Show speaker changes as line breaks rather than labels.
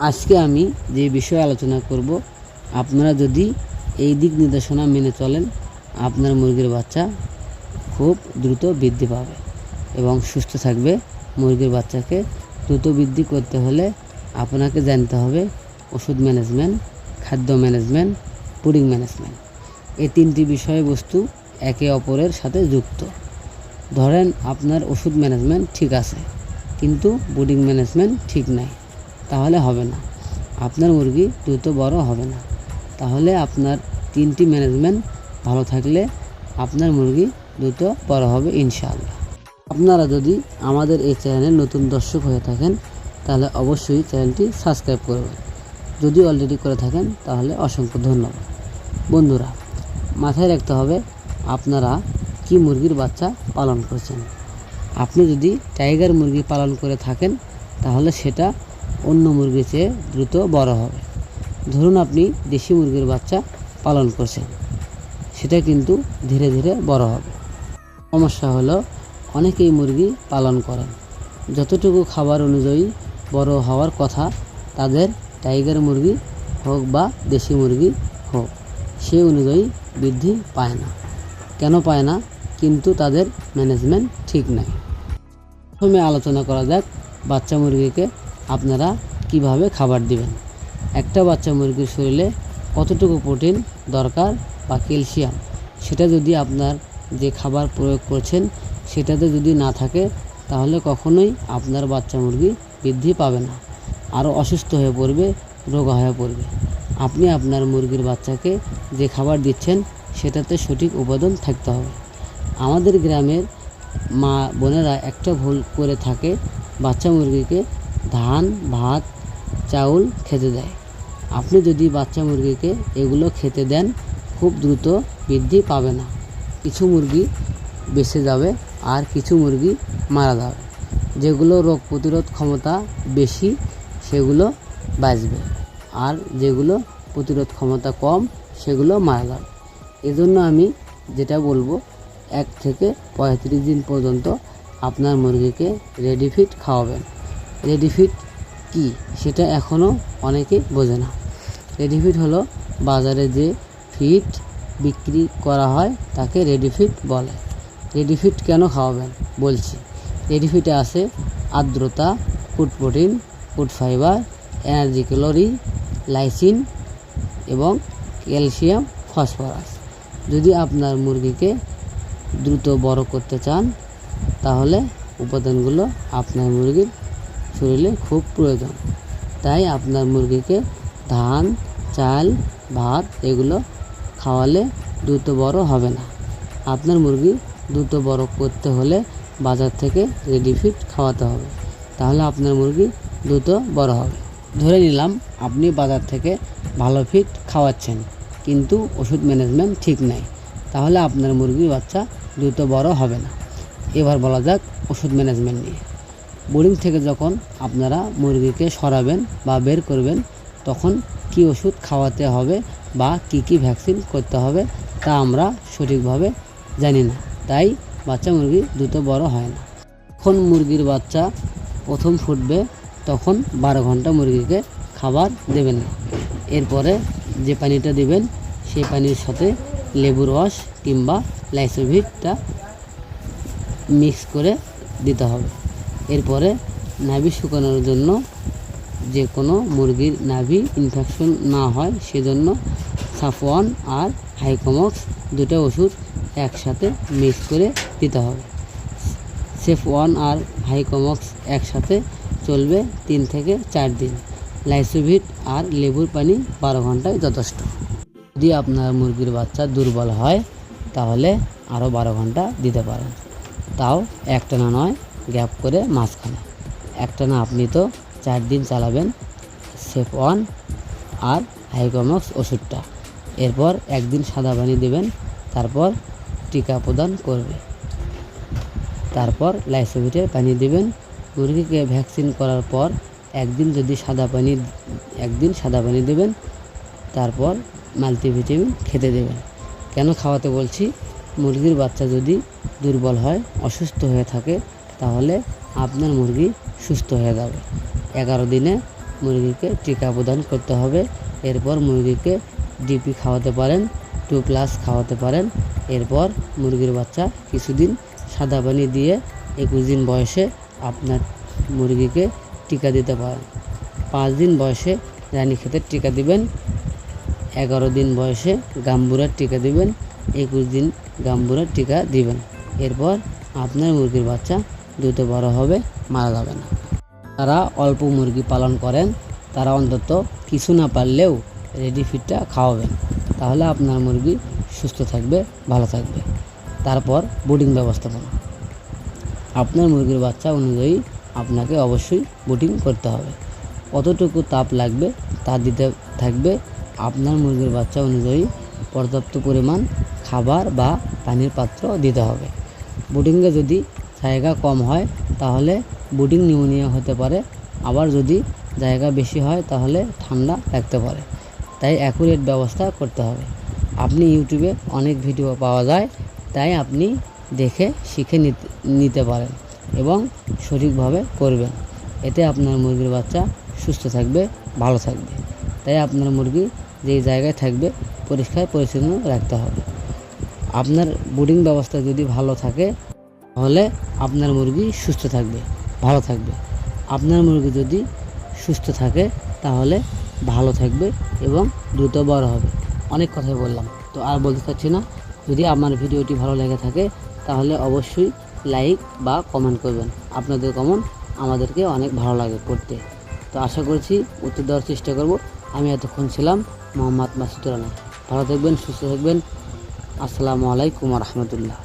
আজকে আমি যে বিষয়ে আলোচনা করব, আপনারা যদি এই দিক নির্দেশনা মেনে চলেন, আপনার মুরগির বাচ্চা খুব দ্রুত বৃদ্ধি পাবে এবং সুস্থ থাকবে। মুরগির বাচ্চাকে দ্রুত বৃদ্ধি করতে হলে আপনাকে জানতে হবে ওষুধ ম্যানেজমেন্ট, খাদ্য ম্যানেজমেন্ট, পুডিং ম্যানেজমেন্ট। এই তিনটি বিষয়বস্তু একে অপরের সাথে যুক্ত। ধরেন আপনার ওষুধ ম্যানেজমেন্ট ঠিক আছে, কিন্তু বুডিং ম্যানেজমেন্ট ঠিক নাই। তাহলে হবে না। আপনার মুরগি দ্রুত বড় হবে না। তাহলে আপনার তিনটি ম্যানেজমেন্ট ভালো থাকলে আপনার মুরগি দ্রুত বড় হবে ইনশাআল্লাহ। আপনারা যদি আমাদের এই চ্যানেলের নতুন দর্শক হয়ে থাকেন, তাহলে অবশ্যই চ্যানেলটি সাবস্ক্রাইব করবেন। যদি অলরেডি করে থাকেন, তাহলে অসংখ্য ধন্যবাদ। বন্ধুরা, মাথায় রাখতে হবে, আপনারা কি মুরগির বাচ্চা পালন করছেন? আপনি যদি টাইগার মুরগি পালন করে থাকেন, তাহলে সেটা অন্য মুরগির চেয়ে দ্রুত বড় হবে। ধরুন আপনি দেশি মুরগির বাচ্চা পালন করছেন, সেটা কিন্তু ধীরে ধীরে বড় হবে। সমস্যা হলো, অনেকেই মুরগি পালন করেন। যতটুকু খাবার অনুযায়ী বড় হওয়ার কথা, তাদের টাইগার মুরগি হোক বা দেশি মুরগি হোক সেই অনুযায়ী বৃদ্ধি পায় না। কেন পায় না? কিন্তু তাদের ম্যানেজমেন্ট ঠিক নাই। প্রথমে আলোচনা করা যাক বাচ্চা মুরগিকে আপনারা কীভাবে খাবার দিবেন? একটা বাচ্চা মুরগির শরীরে কতটুকু প্রোটিন দরকার বা ক্যালসিয়াম? সেটা যদি আপনার যে খাবার প্রয়োগ করছেন, সেটাতে যদি না থাকে, তাহলে কখনোই আপনার বাচ্চা মুরগি বৃদ্ধি পাবে না। আরও অসুস্থ হয়ে পড়বে, রোগা হয়ে পড়বে। আপনি আপনার মুরগির বাচ্চাকে যে খাবার দিচ্ছেন, সেটাতে সঠিক উপাদান থাকতে হবে। আমাদের গ্রামের মা বোনেরা একটা ভুল করে থাকে, বাচ্চা মুরগিকে ধান, ভাত, চাউল খেতে দেয়। আপনি যদি বাচ্চা মুরগিকে এগুলো খেতে দেন, খুব দ্রুত বৃদ্ধি পাবে না। কিছু মুরগি বেঁচে যাবে আর কিছু মুরগি মারা যাবে। যেগুলো রোগ প্রতিরোধ ক্ষমতা বেশি, সেগুলো বাঁচবে। আর যেগুলো প্রতিরোধ ক্ষমতা কম, সেগুলো মারা যাবে। এজন্য আমি যেটা বলব, এক থেকে পঁয়ত্রিশ দিন পর্যন্ত আপনার মুরগিকে রেডি ফিট খাওয়াবেন। রেডি ফিট কী? সেটা এখনও অনেকে বোঝে না। রেডি ফিট হলো বাজারে যে ফিট বিক্রি করা হয় তাকে রেডি ফিট বলে। রেডি ফিট কেন খাওয়াবেন? বলছি। রেডি ফিটে আছে আর্দ্রতা food protein food fibre energy calorie lysine এবং ক্যালসিয়াম ফসফরাস যদি আপনার মুরগিকে দ্রুত বড় করতে চান, তাহলে উপাদানগুলো আপনার মুরগির শরীরে খুব প্রয়োজন। তাই আপনার মুরগিকে ধান, চাল, ভাত এগুলো খাওয়ালে দ্রুত বড় হবে না। আপনার মুরগি দ্রুত বড় করতে হলে বাজার থেকে রেডি ফিট খাওয়াতে হবে। তাহলে আপনার মুরগি দ্রুত বড় হবে। ধরে নিলাম, আপনি বাজার থেকে ভালো ফিট খাওয়াচ্ছেন, কিন্তু ওষুধ ম্যানেজমেন্ট ঠিক নাই। তাহলে আপনার মুরগির বাচ্চা দ্রুত বড় হবে না। এবার বলা যাক ওষুধ ম্যানেজমেন্ট নিয়ে। বোর্ডিং থেকে যখন আপনারা মুরগিকে সরাবেন বা বের করবেন, তখন কি ওষুধ খাওয়াতে হবে বা কি কি ভ্যাকসিন করতে হবে তা আমরা সঠিকভাবে জানি না। তাই বাচ্চা মুরগি দ্রুত বড় হয় না। যখন মুরগির বাচ্চা প্রথম ফুটবে, তখন বারো ঘণ্টা মুরগিকে খাবার দেবেন। না এরপরে যে পানিটা দেবেন, সেই পানির সাথে লেবুর রস কিংবা লাইসোভিটটা মিক্স করে দিতে হবে। এরপরে নাভি শুকানোর জন্য যে কোনো মুরগির নাভি ইনফেকশন না হয়, সেজন্য সাফওয়ান আর হাইকমক্স দুটো ওষুধ একসাথে মিক্স করে দিতে হবে। সেফ ওয়ান আর হাইকমক্স একসাথে চলবে তিন থেকে চার দিন। লাইসোভিট আর লেবুর পানি বারো ঘন্টায় যথেষ্ট। যদি আপনার মুরগির বাচ্চা দুর্বল হয়, তাহলে আরও বারো ঘণ্টা দিতে পারেন। তাও একটানা নয় গ্যাপ করে মাঝখানে। একটানা আপনি তো চার দিন চালাবেন, সেফ ওয়ান আর হাইকমক্স ওষুধটা। এরপর একদিন সাদা পানি দেবেন, তারপর টিকা প্রদান করবে। তারপর লাইসোভিটের পানি দেবেন মুরগিকে ভ্যাকসিন করার পর একদিন যদি সাদা পানি, একদিন সাদা পানি দেবেন, তারপর মাল্টিভিটামিন খেতে দেবেন। কেন খাওয়াতে বলছি? মুরগির বাচ্চা যদি দুর্বল হয়, অসুস্থ হয়ে থাকে তাহলে আপনার মুরগি সুস্থ হয়ে যাবে। এগারো দিনে মুরগিকে টিকা প্রদান করতে হবে। এরপর মুরগিকে ডিপি খাওয়াতে পারেন, টু প্লাস খাওয়াতে পারেন। এরপর মুরগির বাচ্চা কিছুদিন সাদা পানি দিয়ে একুশ দিন বয়সে আপনার মুরগিকে টিকা দিতে পারেন। পাঁচ দিন বয়সে রানীক্ষেতের টিকা দিবেন, এগারো দিন বয়সে গাম্বুরার টিকা দিবেন, একুশ দিন গাম্বুরার টিকা দিবেন। এরপর আপনার মুরগির বাচ্চা দ্রুত বড় হবে, মারা যাবে না। তারা অল্প মুরগি পালন করেন, তারা অন্তত কিছু না পারলেও রেডি ফিডটা খাওয়াবেন। তাহলে আপনার মুরগি সুস্থ থাকবে, ভালো থাকবে। তারপর বোটিং ব্যবস্থাপনা আপনার মুরগির বাচ্চা অনুযায়ী আপনাকে অবশ্যই বোটিং করতে হবে। কতটুকু তাপ লাগবে, তা দিতে থাকবে আপনার মুরগির বাচ্চা অনুযায়ী পর্যাপ্ত পরিমাণ খাবার বা পানির পাত্র দিতে হবে। বোটিংয়ে যদি জায়গা কম হয়, তাহলে বোটিং নিউমোনিয়া হতে পারে। আবার যদি জায়গা বেশি হয়, তাহলে ঠান্ডা লাগতে পারে। তাই অ্যাকুরেট ব্যবস্থা করতে হবে। আপনি ইউটিউবে অনেক ভিডিও পাওয়া যায়, তাই আপনি দেখে শিখে নিতে পারেন এবং সঠিকভাবে করবেন। এতে আপনার মুরগির বাচ্চা সুস্থ থাকবে, ভালো থাকবে। তাই আপনার মুরগি যেই জায়গায় থাকবে, পরিষ্কার পরিচ্ছন্ন রাখতে হবে। আপনার বোর্ডিং ব্যবস্থা যদি ভালো থাকে তাহলে আপনার মুরগি সুস্থ থাকবে, ভালো থাকবে। আপনার মুরগি যদি সুস্থ থাকে, তাহলে ভালো থাকবে এবং দ্রুত বড় হবে। অনেক কথাই বললাম, তো আর বলতে চাচ্ছি না। যদি আমার ভিডিওটি ভালো লেগে থাকে, তাহলে অবশ্যই লাইক বা কমেন্ট করবেন। আপনাদের কমেন্ট আমাদেরকে অনেক ভালো লাগে করতে তো আশা করছি উত্তর দেওয়ার চেষ্টা করব। আমি এতক্ষণ ছিলাম মোহাম্মদ মাসুদ রানা। ভালো থাকবেন, সুস্থ থাকবেন। আসসালামু আলাইকুম রহমতুল্লাহ।